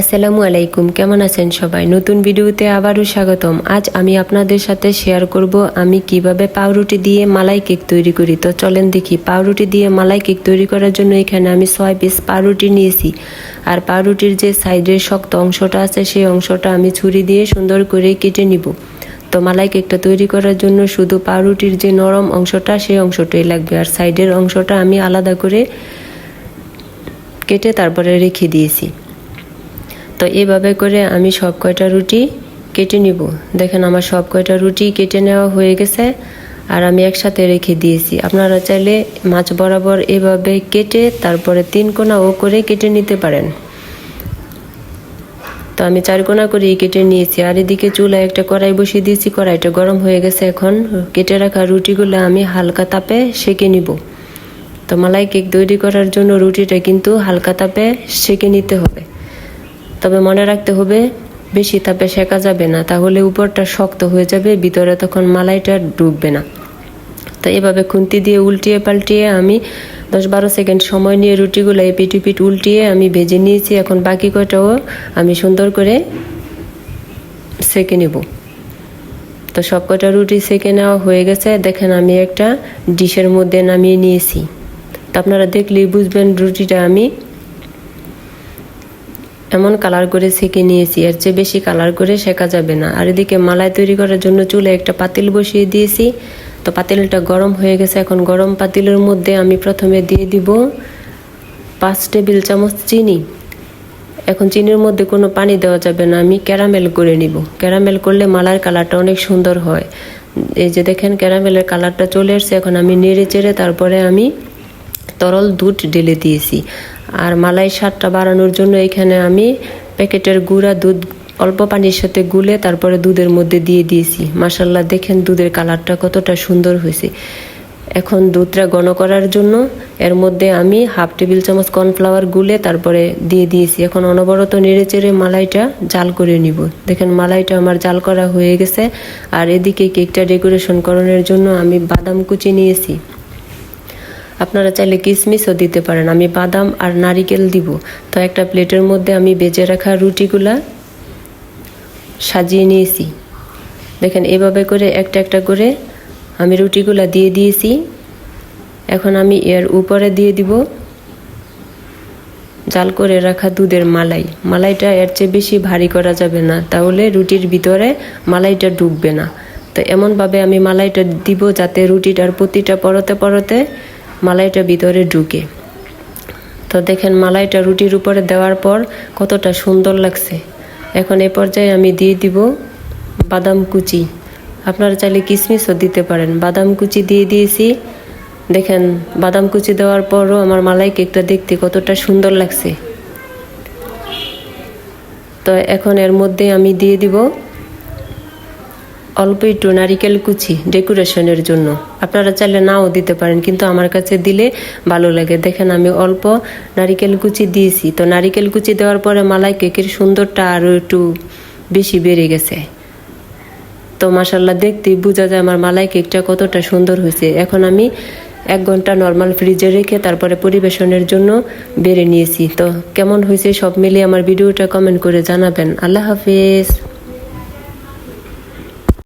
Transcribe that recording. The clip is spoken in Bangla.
আসসালামু আলাইকুম কেমন আছেন সবাই? নতুন ভিডিওতে আবারও স্বাগতম। আজ আমি আপনাদের সাথে শেয়ার করব আমি কীভাবে পাউরুটি দিয়ে মালাই কেক তৈরি করি। তো চলেন দেখি, পাউরুটি দিয়ে মালাই কেক তৈরি করার জন্য এখানে আমি ছয় পিস পাউরুটি নিয়েছি। আর পাউরুটির যে সাইডের শক্ত অংশটা আছে, সেই অংশটা আমি ছুরি দিয়ে সুন্দর করে কেটে নিব। তো মালাই কেকটা তৈরি করার জন্য শুধু পাউরুটির যে নরম অংশটা, সেই অংশটাই লাগবে। আর সাইডের অংশটা আমি আলাদা করে কেটে তারপরে রেখে দিয়েছি। তো এভাবে করে আমি সব কয়টা রুটি কেটে নিব। দেখেন আমার সব কয়টা রুটি কেটে নেওয়া হয়ে গেছে আর আমি একসাথে রেখে দিয়েছি। আপনারা চাইলে মাছ বরাবর এভাবে কেটে তারপরে তিন কোনা ও করে কেটে নিতে পারেন। তো আমি চার কোনা করে কেটে নিয়েছি। আর এদিকে চুলায় একটা কড়াই বসিয়ে দিয়েছি। কড়াইটা গরম হয়ে গেছে এখন। কেটে রাখা রুটিগুলো আমি হালকা তাপে সেকে নিব। তো মালাই কেক তৈরি করার জন্য রুটিটা কিন্তু হালকা তাপে সেকে নিতে হবে। তবে মনে রাখতে হবে, বেশি তাপে সেকা যাবে না, তাহলে উপরটা শক্ত হয়ে যাবে, ভিতরে তখন মালাইটা ডুববে না। তো এভাবে খুন্তি দিয়ে উল্টিয়ে পাল্টিয়ে আমি দশ বারো সেকেন্ড সময় নিয়ে রুটিগুলো পিট উল্টিয়ে আমি ভেজে নিয়েছি, এখন বাকি কয়টাও আমি সুন্দর করে সেঁকে নেব। তো সব কটা রুটি সেঁকে নেওয়া হয়ে গেছে, দেখেন আমি একটা ডিশের মধ্যে নামিয়ে নিয়েছি। তো আপনারা দেখলেই বুঝবেন রুটিটা আমি এমন কালার করে সেকে নিয়েছি, এর চেয়ে বেশি কালার করে শেখা যাবে না। আর এদিকে মালাই তৈরি করার জন্য চুলে একটা পাতিল বসিয়ে দিয়েছি। তো পাতিলটা গরম হয়ে গেছে, এখন গরম পাতিলের মধ্যে আমি প্রথমে দিয়ে দিব পাঁচ টেবিল চামচ চিনি। এখন চিনির মধ্যে কোনো পানি দেওয়া যাবে না, আমি ক্যারামেল করে নিব। ক্যারামেল করলে মালার কালারটা অনেক সুন্দর হয়। এই যে দেখেন, ক্যারামেলের কালারটা চলে এসছে, এখন আমি নেড়ে চেড়ে তারপরে আমি তরল দুধ ঢেলে দিয়েছি। আর মালাই স্বাদটা বাড়ানোর জন্য এখানে আমি প্যাকেটের গুঁড়া দুধ অল্প পানির সাথে গুলে তারপরে দুধের মধ্যে দিয়ে দিয়েছি। মাসাল্লাহ দেখেন দুধের কালারটা কতটা সুন্দর হয়েছে। এখন দুধটা ঘন করার জন্য এর মধ্যে আমি হাফ টেবিল চামচ কর্নফ্লাওয়ার গুলে তারপরে দিয়ে দিয়েছি। এখন অনবরত নেড়ে চেড়ে মালাইটা জাল করে নিব। দেখেন মালাইটা আমার জাল করা হয়ে গেছে। আর এদিকে কেকটা ডেকোরেশন করানোর জন্য আমি বাদাম কুচি নিয়েছি। আপনারা চাইলে কিশমিশও দিতে পারেন। আমি বাদাম আর নারিকেল দিব। তো একটা প্লেটের মধ্যে আমি বেজে রাখা রুটিগুলা সাজিয়ে নিয়েছি। দেখেন, এভাবে করে একটা একটা করে আমি রুটিগুলা দিয়ে দিয়েছি। এখন আমি এর উপরে দিয়ে দিব। জাল করে রাখা দুধের মালাই। মালাইটা এর চেয়ে বেশি ভারী করা যাবে না। তাহলে রুটির ভিতরে মালাইটা ডুববে না। তো এমনভাবে আমি মালাইটা দিব যাতে রুটিটার প্রতিটা পরতে পরতে মালাইটা ভিতরে ঢুকে। তো দেখেন মালাইটা রুটির উপরে দেওয়ার পর কতটা সুন্দর লাগছে। এখন এ পর্যায়ে আমি দিয়ে দিব বাদাম কুচি। আপনারা চাইলে কিশমিশও দিতে পারেন। বাদাম কুচি দিয়ে দিয়েছি। দেখেন বাদাম কুচি দেওয়ার পরও আমার মালাই কেকটা দেখতে কতটা সুন্দর লাগছে। তো এখন এর মধ্যে আমি দিয়ে দিব অল্প একটু নারিকেল কুচি ডেকোরেশনের জন্য। আপনারা চাইলে নাও দিতে পারেন, কিন্তু আমার কাছে দিলে ভালো লাগে। দেখেন, আমি অল্প নারিকেল কুচি দিয়েছি। তো নারিকেল কুচি দেওয়ার পরে মালাই কেকের সুন্দরটা আরও একটু বেশি বেড়ে গেছে। তো মাসাল্লাহ দেখতেই বোঝা যায় আমার মালাই কেকটা কতটা সুন্দর হয়েছে। এখন আমি এক ঘণ্টা নর্মাল ফ্রিজে রেখে তারপরে পরিবেশনের জন্য বেড়ে নিয়েছি। তো কেমন হয়েছে সব মিলিয়ে আমার ভিডিওটা কমেন্ট করে জানাবেন। আল্লাহ হাফিজ।